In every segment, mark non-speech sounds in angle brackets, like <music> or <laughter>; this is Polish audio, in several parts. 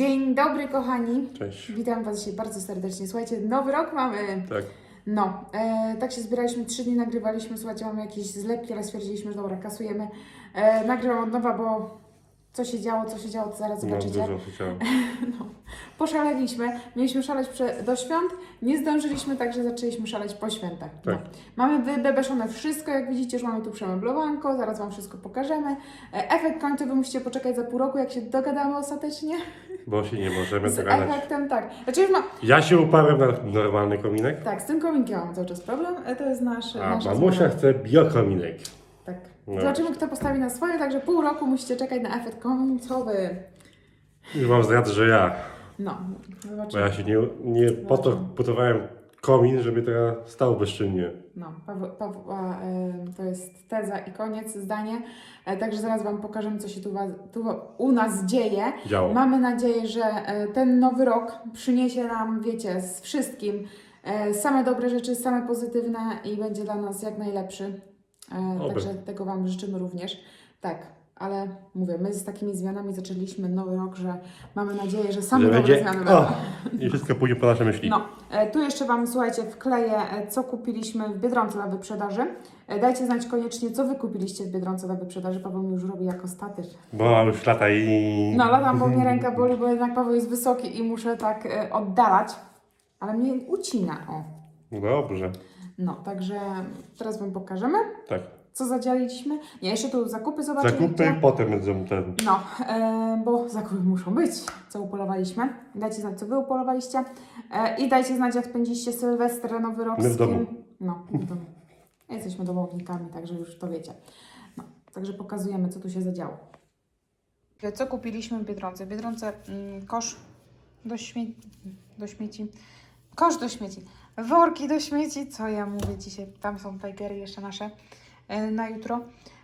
Dzień dobry, kochani. Cześć. Witam Was dzisiaj bardzo serdecznie. Słuchajcie, nowy rok mamy. Tak. No, e, tak się zbieraliśmy, trzy dni nagrywaliśmy. Słuchajcie, mamy jakieś zlepki, ale stwierdziliśmy, że dobra, kasujemy. E, nagrywam od nowa, bo co się działo, co się działo, to zaraz No, zobaczycie. dużo chciałem. <laughs> No, poszaleliśmy. Mieliśmy szaleć prze, do świąt, nie zdążyliśmy, także zaczęliśmy szaleć po świętach. No. Tak. Mamy wybebeszone wszystko, jak widzicie, już mamy tu przemeblowanko, zaraz Wam wszystko pokażemy. E, efekt końcowy musicie poczekać za pół roku, jak się dogadamy ostatecznie. Bo się nie możemy Z dogadać. efektem, tak. Znaczy już ma... Ja się uparłem na normalny kominek, Tak, z tym kominkiem mam cały czas problem. E, To jest nasz. a nasza mamusia zmiana. chce biokominek. Tak. No. Zobaczymy, kto postawi na swoje, także pół roku musicie czekać na efekt końcowy. Już wam zdradzę, że ja. No, Bo zobaczymy. ja się nie, nie po to budowałem komin, żeby teraz stał bezczynnie. No, Paweł, to jest teza i koniec, zdanie. E, Także zaraz Wam pokażemy, co się tu, tu u nas dzieje. Działo. Mamy nadzieję, że e, ten nowy rok przyniesie nam, wiecie, z wszystkim e, same dobre rzeczy, same pozytywne i będzie dla nas jak najlepszy. Oby. Także tego Wam życzymy również. Tak, ale mówię, my z takimi zmianami zaczęliśmy nowy rok, że mamy nadzieję, że same Że dobre będzie. zmiany będą. I wszystko pójdzie po nasze myśli. No, e, tu jeszcze Wam, słuchajcie, wkleję, e, co kupiliśmy w Biedronce na wyprzedaży. E, Dajcie znać koniecznie, co Wy kupiliście w Biedronce na wyprzedaży. Paweł mi już robi jako statyw. Bo już lata i. No, latam, bo mnie ręka boli, bo jednak Paweł jest wysoki i muszę tak e, oddalać. Ale mnie ucina, o. Dobrze. No, także teraz Wam pokażemy, Tak. Co zadzieliśmy. Nie, jeszcze tu zakupy zobaczycie. Zakupy, potem będą ten. No, e, bo zakupy muszą być, co upolowaliśmy. Dajcie znać, co Wy upolowaliście. E, I dajcie znać, jak spędziliście Sylwestra, Nowy Rok My w z domu. kim. No, w domu. Jesteśmy domownikami, także już to wiecie. No, także pokazujemy, co tu się zadziało. Co kupiliśmy w Biedronce? W Biedronce mm, kosz do, śmie- do śmieci. Kosz do śmieci. Worki do śmieci. Co ja mówię dzisiaj? Tam są tajgery jeszcze nasze e, na jutro.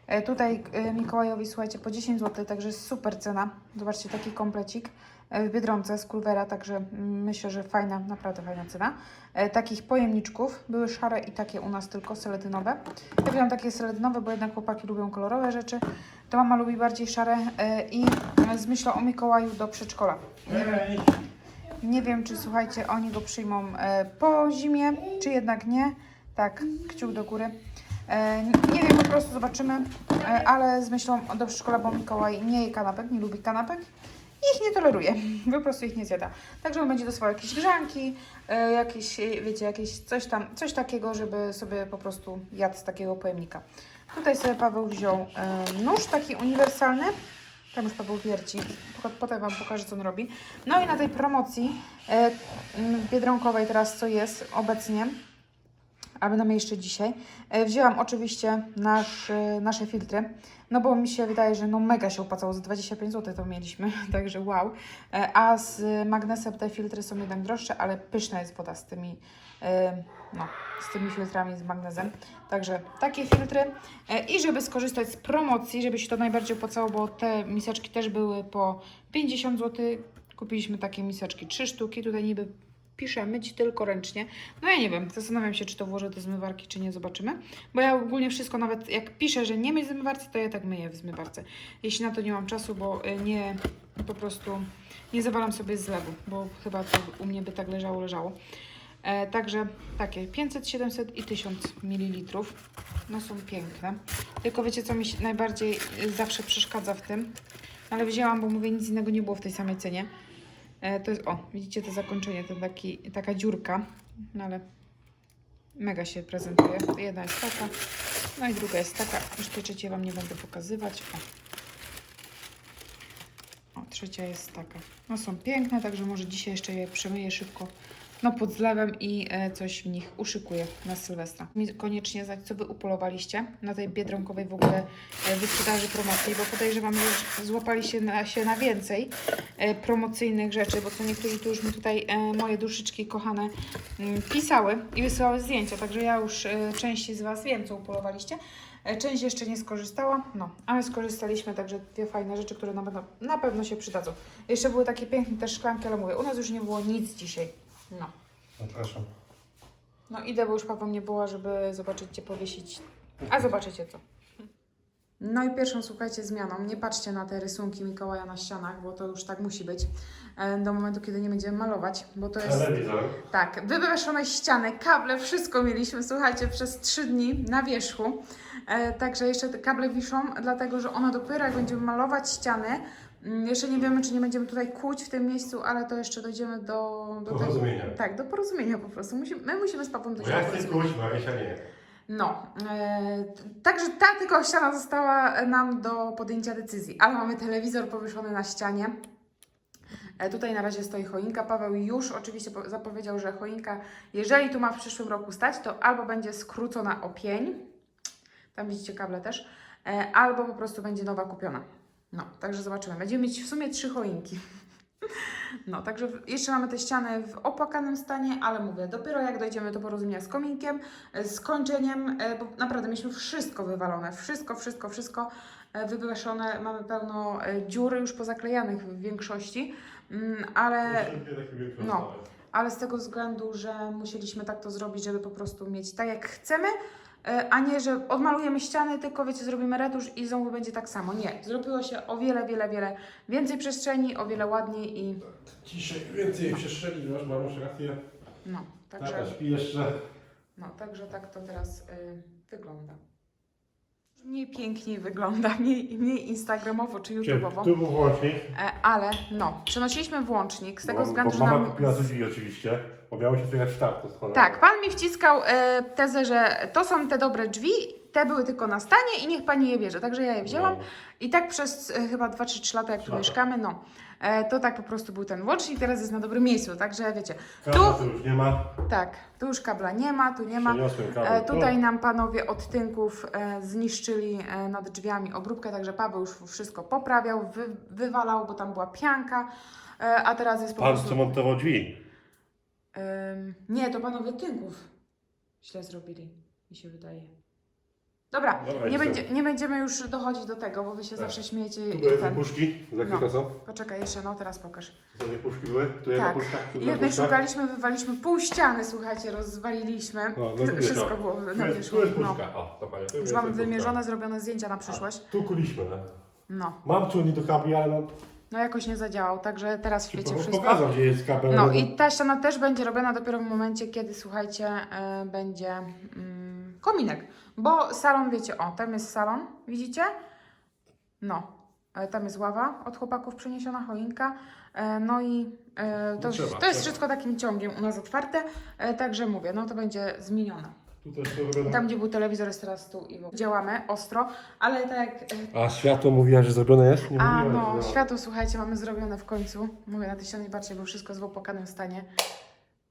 E, Tutaj e, Mikołajowi, słuchajcie, po 10 zł, także super cena. Zobaczcie, taki komplecik e, w Biedronce z Kulwera, także myślę, że fajna, naprawdę fajna cena. E, Takich pojemniczków, były szare i takie u nas tylko seletynowe. Ja wziąłam takie seletynowe, bo jednak chłopaki lubią kolorowe rzeczy. To mama lubi bardziej szare e, i e, z myślą o Mikołaju do przedszkola. Nie wiem, czy słuchajcie, oni go przyjmą e, po zimie, czy jednak nie. Tak, kciuk do góry. E, nie wiem, po prostu zobaczymy, e, ale z myślą do przedszkola, bo Mikołaj nie je kanapek, nie lubi kanapek ich nie toleruje, <laughs> po prostu ich nie zjada. Także on będzie dostawał jakieś grzanki, e, jakieś, wiecie, jakieś coś tam, coś takiego, żeby sobie po prostu jadł z takiego pojemnika. Tutaj sobie Paweł wziął nóż taki uniwersalny, tam już Paweł wierci, potem Wam pokażę, co on robi. No i na tej promocji biedronkowej teraz, co jest obecnie, a będę jeszcze dzisiaj, e, wzięłam oczywiście nasz, e, nasze filtry, no bo mi się wydaje, że no mega się opłacało, za 25 zł to mieliśmy, <laughs> także wow. E, a z magnesem te filtry są jednak droższe, ale pyszna jest woda z tymi, no, z tymi filtrami z magnezem. Także takie filtry. I żeby skorzystać z promocji, żeby się to najbardziej opłacało, bo te miseczki też były po 50 zł. Kupiliśmy takie miseczki, trzy sztuki. Tutaj niby pisze myć tylko ręcznie. No ja nie wiem, zastanawiam się, czy to włożę do zmywarki, czy nie, zobaczymy. Bo ja ogólnie wszystko, nawet jak piszę, że nie myć w zmywarce, to ja tak myję w zmywarce. Jeśli na to nie mam czasu, bo y, nie, po prostu nie zawalam sobie zlewu, bo chyba to u mnie by tak leżało, leżało. E, także takie 500, 700 i 1000 ml. No są piękne. Tylko wiecie, co mi najbardziej y, zawsze przeszkadza w tym? Ale wzięłam, bo mówię, nic innego nie było w tej samej cenie. E, to jest, o, widzicie to zakończenie, to taki, taka dziurka. No ale mega się prezentuje. Jedna jest taka, no i druga jest taka. Już tej trzeciej Wam nie będę pokazywać. O. O, trzecia jest taka. No są piękne, także może dzisiaj jeszcze je przemyję szybko no pod zlewem i e, coś w nich uszykuję na Sylwestra. Mi koniecznie znać, co Wy upolowaliście na tej biedronkowej w ogóle e, wyprzedaży promocji, bo podejrzewam, że złapaliście na, się na więcej e, promocyjnych rzeczy, bo co niektórzy tu już mi tutaj moje duszyczki kochane mm, pisały i wysyłały zdjęcia, także ja już części z Was wiem, co upolowaliście. Część jeszcze nie skorzystała, no, a my skorzystaliśmy, także dwie fajne rzeczy, które na pewno, na pewno się przydadzą. Jeszcze były takie piękne też szklanki, ale mówię, u nas już nie było nic dzisiaj. No. Zapraszam. No idę, bo już Paweł nie była, żeby zobaczyć Cię powiesić. A zobaczycie co. No i pierwszą, słuchajcie, zmianą, nie patrzcie na te rysunki Mikołaja na ścianach, bo to już tak musi być, e, do momentu, kiedy nie będziemy malować, bo to jest... Telewizor. Tak, wywieszone ściany, kable, wszystko mieliśmy, słuchajcie, przez trzy dni na wierzchu. E, także jeszcze te kable wiszą, dlatego że ona dopiero jak będziemy malować ściany, jeszcze nie wiemy, czy nie będziemy tutaj kłuć w tym miejscu, ale to jeszcze dojdziemy do, do Porozumienia. Tak, do porozumienia po prostu. Musimy, my musimy z papą Bo dojść ja do chcę porozumienia. kuć, Marysia nie. No, e, także ta tylko ściana została nam do podjęcia decyzji, ale mamy telewizor powieszony na ścianie. E, tutaj na razie stoi choinka. Paweł już oczywiście po- zapowiedział, że choinka, jeżeli tu ma w przyszłym roku stać, to albo będzie skrócona o pień, tam widzicie kable też, e, albo po prostu będzie nowa kupiona. No, także zobaczymy. Będziemy mieć w sumie trzy choinki. <laughs> No, także jeszcze mamy te ściany w opłakanym stanie, ale mówię, dopiero jak dojdziemy do porozumienia z kominkiem, e, z kończeniem, e, bo naprawdę mieliśmy wszystko wywalone, wszystko, wszystko, wszystko e, wywieszone, mamy pełno e, dziur już pozaklejanych w większości, mm, ale, no. ale z tego względu, że musieliśmy tak to zrobić, żeby po prostu mieć tak jak chcemy, a nie, że odmalujemy ściany, tylko wiecie, zrobimy retusz i znowu będzie tak samo. Nie, zrobiło się o wiele, wiele, wiele więcej przestrzeni, o wiele ładniej i Dzisiaj więcej przestrzeni, masz, masz rację. no, także... Tata śpi jeszcze. No, także tak to teraz y, wygląda. Mniej piękniej wygląda, mniej, mniej instagramowo czy youtubeowo, Tu był włącznik. e, ale no, przenosiliśmy włącznik z tego względu, że mama nam... kupiła drzwi oczywiście, bo miało się słychać start. To cholera. Tak, pan mi wciskał e, tezę, że to są te dobre drzwi, te były tylko na stanie i niech pani je bierze. Także ja je wzięłam No. i tak przez e, chyba 2-3 lata, jak tu Lata. mieszkamy, no, e, to tak po prostu był ten włącznik, teraz jest na dobrym miejscu, także wiecie, Kabla tu- tu już nie ma. tak, tu już kabla nie ma, tu nie ma. Przeniosłem kabel E, tu. tutaj nam panowie od tynków e, zniszczyli e, nad drzwiami obróbkę, także Paweł już wszystko poprawiał, wy, wywalał, bo tam była pianka, e, a teraz jest po Pan prostu... co montował drzwi. Ym, nie, to panowie tynków źle zrobili, mi się wydaje. Dobra, Dobra, nie, idź będzie, nie będziemy już dochodzić do tego, bo wy się Tak. zawsze śmiejecie Tu i były te ten... puszki. Za chwilę No. są. Poczekaj jeszcze, no teraz pokaż. To dwie puszki były. Tu jedna Tak. puszka, tu druga Jednej puszka. szukaliśmy, wywaliśmy pół ściany, słuchajcie, rozwaliliśmy. No, no Wszystko no. było Tu na jest, wierzchu. tu jest No. puszka. O, to panie, tu Już jest mamy puszka. wymierzone, zrobione zdjęcia na przyszłość. Tu kuliśmy, no. No. Mam czujnik do kabli, ale no... No jakoś nie zadziałał, także teraz świeci Ci wszystko. pokazał, gdzie jest kabel. No i ta ściana też będzie robiona dopiero w momencie, kiedy słuchajcie, e, będzie mm, kominek. Bo salon, wiecie, o, tam jest salon, widzicie? No, e, tam jest ława od chłopaków przeniesiona, choinka. E, no i e, to, No trzeba, to jest trzeba. wszystko takim ciągiem u nas otwarte, także mówię, no to będzie zmienione. Tu też to robione. Tam, gdzie był telewizor, jest teraz tu i działamy ostro, ale tak jak e, A światło mówiła, że zrobione jest? Nie A mówiła, no, że światło, słuchajcie, mamy zrobione w końcu. Mówię na tej ścianie, patrzcie, bo wszystko jest w opłakanym stanie.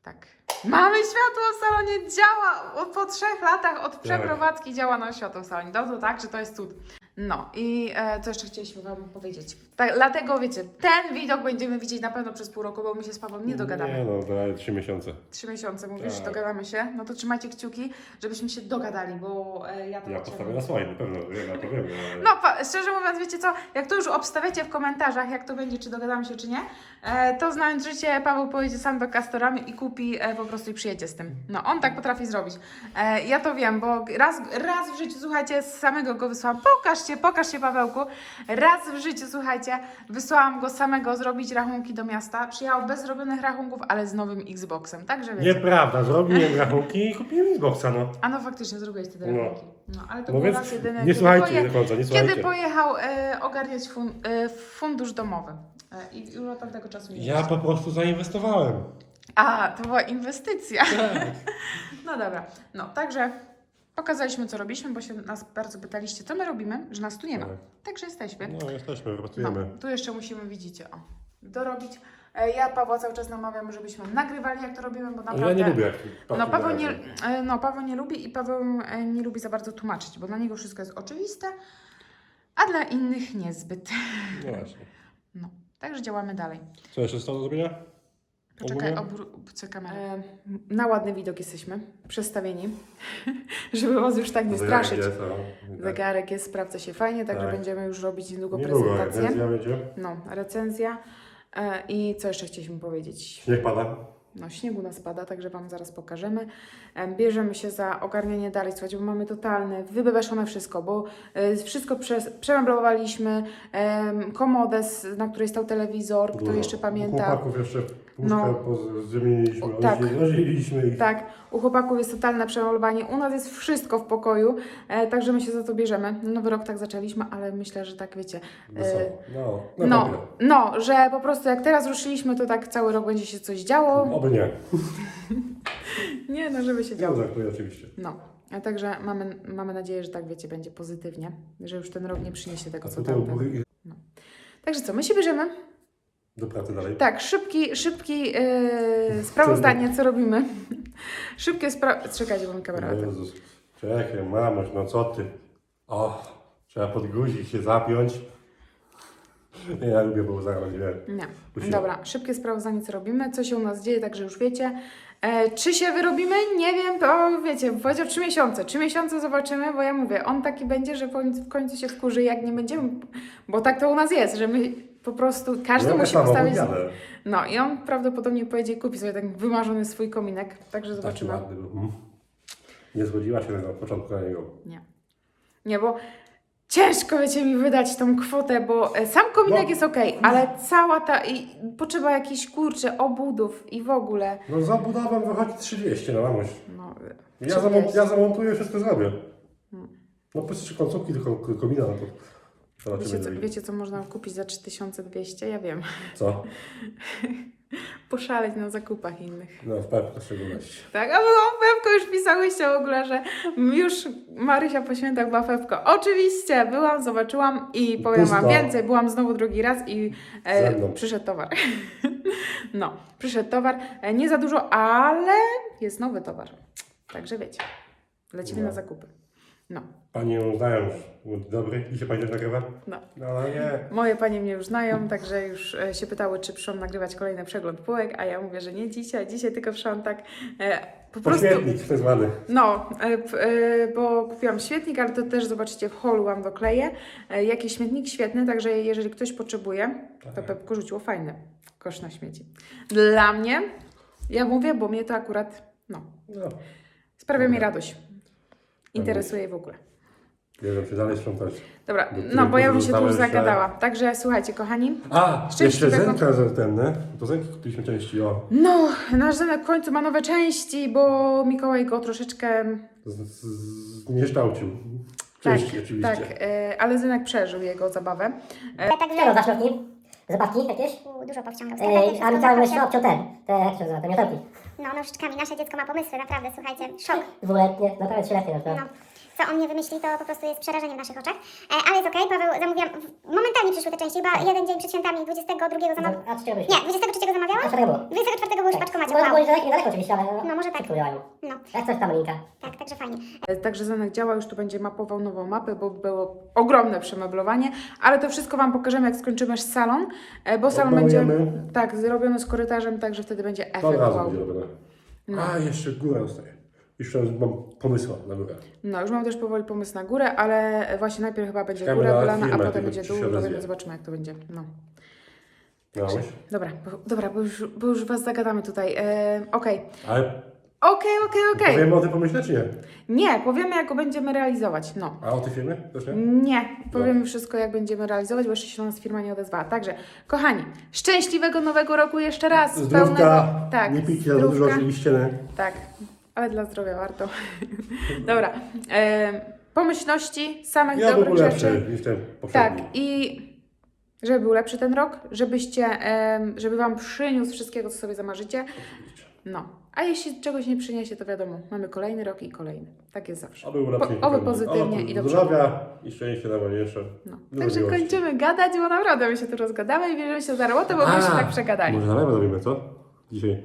Tak. Mamy światło w salonie, działa! Od, po trzech latach od przeprowadzki działa nam światło w salonie. No to tak, że to jest cud. No i e, co jeszcze chcieliśmy Wam powiedzieć? Tak, dlatego wiecie, ten widok będziemy widzieć na pewno przez pół roku, bo my się z Pawłem nie dogadamy. Nie no, daje trzy miesiące. Trzy miesiące mówisz, Tak. dogadamy się. No to trzymajcie kciuki, żebyśmy się dogadali, bo e, ja to Ja chciałabym- postawię na swoim, na pewno, wiem, ja to wiem. ale- no, pa, szczerze mówiąc, wiecie co, jak to już obstawiacie w komentarzach, jak to będzie, czy dogadamy się, czy nie, e, to znając życie, Paweł pojedzie sam do Castoramy i kupi e, po prostu i przyjedzie z tym. No, on tak potrafi zrobić. E, ja to wiem, bo raz, raz w życiu, słuchajcie, z samego go wysłałam. Pokażcie, pokażcie Pawełku. Raz w życiu, słuchajcie, wysłałam go samego zrobić rachunki do miasta. Przyjechał bez zrobionych rachunków, ale z nowym Xboxem. Także wiecie. Nieprawda, zrobiłem rachunki i kupiłem Xboxa, no. A no faktycznie zrobiłeś te No. rachunki. No, ale to No był więc raz jedyny. nie kiedy słuchajcie poje- do końca, nie Kiedy słuchajcie. pojechał e, ogarniać fun, e, fundusz domowy. E, I już od tamtego czasu nie Ja po prostu zainwestowałem. A, to była inwestycja. Tak. <laughs> No dobra. No, także pokazaliśmy, co robiliśmy, bo się nas bardzo pytaliście, co my robimy, że nas tu nie ma. Tak. Także jesteśmy. No, jesteśmy, No, pracujemy. tu jeszcze musimy, widzicie, o, dorobić. E, Ja Pawła cały czas namawiam, żebyśmy nagrywali, jak to robimy, bo Ale naprawdę... ja nie lubię jak No Paweł, nie, e, no Paweł nie lubi i Paweł e, nie lubi za bardzo tłumaczyć, bo dla niego wszystko jest oczywiste, a dla innych niezbyt. No właśnie. No, także działamy dalej. Co jeszcze zostało do zrobienia? Poczekaj, Ogólnie? obrócę kamerę. E, na ładny widok jesteśmy, przestawieni, <laughs> żeby was już tak nie Zegarek straszyć. jest. Tak. Zegarek jest, sprawdza się fajnie, także Tak. będziemy już robić niedługo Niedługo prezentację. recenzja będzie. No, recenzja. E, I co jeszcze chcieliśmy powiedzieć? Śnieg pada. No, śniegu nas pada, także Wam zaraz pokażemy. Em, Bierzemy się za ogarnianie dalej, słuchajcie, bo mamy totalne, wybebeszone wszystko, bo e, wszystko przez, przemeblowaliśmy, em, komodę, na której stał telewizor, kto Dużo. jeszcze pamięta. Chłopaków jeszcze No. no. zmieniliśmy, tak. rozdzieliliśmy ich. Tak, u chłopaków jest totalne przemalowanie, u nas jest wszystko w pokoju, e, także my się za to bierzemy. Nowy rok tak zaczęliśmy, ale myślę, że tak wiecie. E, No, no, papier. no, że po prostu jak teraz ruszyliśmy, to tak cały rok będzie się coś działo. Oby nie. <laughs> Nie, no, żeby się działo. żartuję oczywiście. No, a także mamy, mamy nadzieję, że tak wiecie, będzie pozytywnie, że już ten rok nie przyniesie tego, co ubój i Także co, my się bierzemy? Do pracy dalej. Tak, szybki, szybki yy, sprawozdanie, co robimy. <laughs> Szybkie sprawozdanie. Czekajcie, bo mi kamera. Jezus. Czekaj, mamoś, no co ty? O, trzeba pod guzik się zapiąć. Nie, ja lubię zaraz, nie. Nie. Musimy. Dobra, szybkie sprawozdanie, co robimy, co się u nas dzieje, także już wiecie. E, czy się wyrobimy? Nie wiem, to wiecie, powiedział trzy miesiące. Trzy miesiące zobaczymy, bo ja mówię, on taki będzie, że w końcu, w końcu się wkurzy, jak nie będziemy, bo tak to u nas jest, że my po prostu, każdy Ja musi samochód postawić... jadę. No i on prawdopodobnie pojedzie i kupi sobie tak wymarzony swój kominek, także Taki zobaczymy. ładny. Mm. Nie zgodziła się na początku na niego. Nie. Nie, bo ciężko wiecie mi wydać tą kwotę, bo e, sam kominek No. jest ok, ale cała ta i potrzeba jakichś kurczę obudów i w ogóle. No za budową wychodzi 30, no mamoś. No, Ja, 30. zamont, ja zamontuję, wszystko zrobię. Hmm. No po końcówki tylko komina, no to. Wiecie, co, wiecie co można kupić za 3200? Ja wiem. Co? <laughs> Poszaleć na zakupach innych. No w pewno w szczególności. Tak, a wy o Fewko już pisałyście w ogóle, że już Marysia po świętach była Fewko. Oczywiście, byłam, zobaczyłam i powiem Wam Pusto. więcej, byłam znowu drugi raz i e, przyszedł towar. <laughs> no, przyszedł towar, e, nie za dużo, ale jest nowy towar. Także wiecie, lecimy No. na zakupy. No, Pani ją znają już. Dobry, i się pani też nagrywa? no. No nie. Moje panie mnie już znają, także już e, się pytały, czy przyszłam nagrywać kolejny przegląd półek, a ja mówię, że nie dzisiaj, dzisiaj tylko przyszłam tak e, po prostu... Poświetnik tak zwany. No, e, p- e, bo kupiłam świetnik, ale to też zobaczycie w holu wam dokleję. E, Jakiś śmietnik świetny, także jeżeli ktoś potrzebuje, to Tak. Pepko rzuciło fajny kosz na śmieci. Dla mnie, ja mówię, bo mnie to akurat, no, No. sprawia mi radość. Interesuje w ogóle. Nie wiem, czy dalej sprzątać. Dobra, Do no bo ja bym się tu już zagadała. Także słuchajcie, kochani. A, jeszcze Szczęśliwego- zenka za ten, nie? To zenki kupiliśmy części, o. No, nasz Zenek w końcu ma nowe części, bo Mikołaj go troszeczkę Z, z, znieszczałcił. Tak, Części oczywiście. tak, e, ale Zenek przeżył jego zabawę. Także Czego dasz środki? Zabawki jakieś? u, dużo powściągał. Ej, a mi cały myśl obciął ten, te, jak się nazywa, te miotełki. No, nożyczkami. Nasze dziecko ma pomysły, naprawdę, słuchajcie. Szok. Dwuletnie, no prawie trzyletnie już, no. No. Co on nie wymyśli, to po prostu jest przerażeniem w naszych oczach. E, ale jest okej, Paweł, zamówiłam, momentalnie przyszły te części, chyba jeden dzień przed świętami, 22 zamawiałam. A trzeciego byliśmy. Nie, 23 A zamawiałam? czwartego było. 24 było już Tak. paczkomacie, wow. niedaleko, niedaleko oczywiście, ale No, może tak. No, Jak coś tam linka. tak, także fajnie. E, Także Zenek działa, już tu będzie mapował nową mapę, bo było ogromne przemeblowanie, ale to wszystko Wam pokażemy, jak skończymy salon, e, bo salon będzie Odmalujemy. tak zrobiony z korytarzem, także wtedy będzie To od efekt razu wow. będzie robione. No. A, jeszcze góra zostaje. Jeszcze mam pomysł na górę. No, już mam też powoli pomysł na górę, ale właśnie najpierw chyba będzie Czekamy góra na wylana, a potem będzie dół, się potem odezwie. zobaczymy jak to będzie. No. Miałeś? Dobra, bo, dobra, bo już, bo już Was zagadamy tutaj. E, Okej, Ale okej, okej, okej. powiemy o tym pomyśle, czy nie? Nie, powiemy jak go będziemy realizować, no. A o tej firmie też nie? Nie, powiemy wszystko, jak będziemy realizować, bo jeszcze się do nas firma nie odezwała. Także, kochani, szczęśliwego nowego roku jeszcze raz. Zdrówka, tak, nie pijcie za dużo zdrówka. oczywiście. Nie? Tak, ale dla zdrowia warto. <laughs> Dobra, e, pomyślności, samych Ja dobrych był lepszy rzeczy. niż ten Tak, i żeby był lepszy ten rok, żebyście, em, żeby Wam przyniósł wszystkiego, co sobie zamarzycie. No, a jeśli czegoś nie przyniesie, to wiadomo, mamy kolejny rok i kolejny. Tak jest zawsze. Oby Po- Oby pozytywnie i do przodu. Zdrowia i szczęście najważniejsze. No. Dużo Także miłości. kończymy gadać, bo naprawdę my się tu rozgadamy i bierzemy się za robotę, bo my się tak przegadali. Może na lewo robimy, co? Dzisiaj.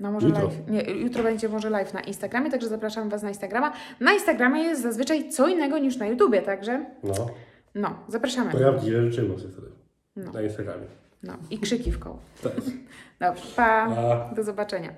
No może Jutro. live. Nie, jutro będzie może live na Instagramie, także zapraszam Was na Instagrama. Na Instagramie jest zazwyczaj co innego niż na YouTubie, także No. no, zapraszamy. Prawdziwe życzymy sobie wtedy. No. Na Instagramie. No i krzyki w koło. Tak. <laughs> Dobrze, pa. Pa. Do zobaczenia.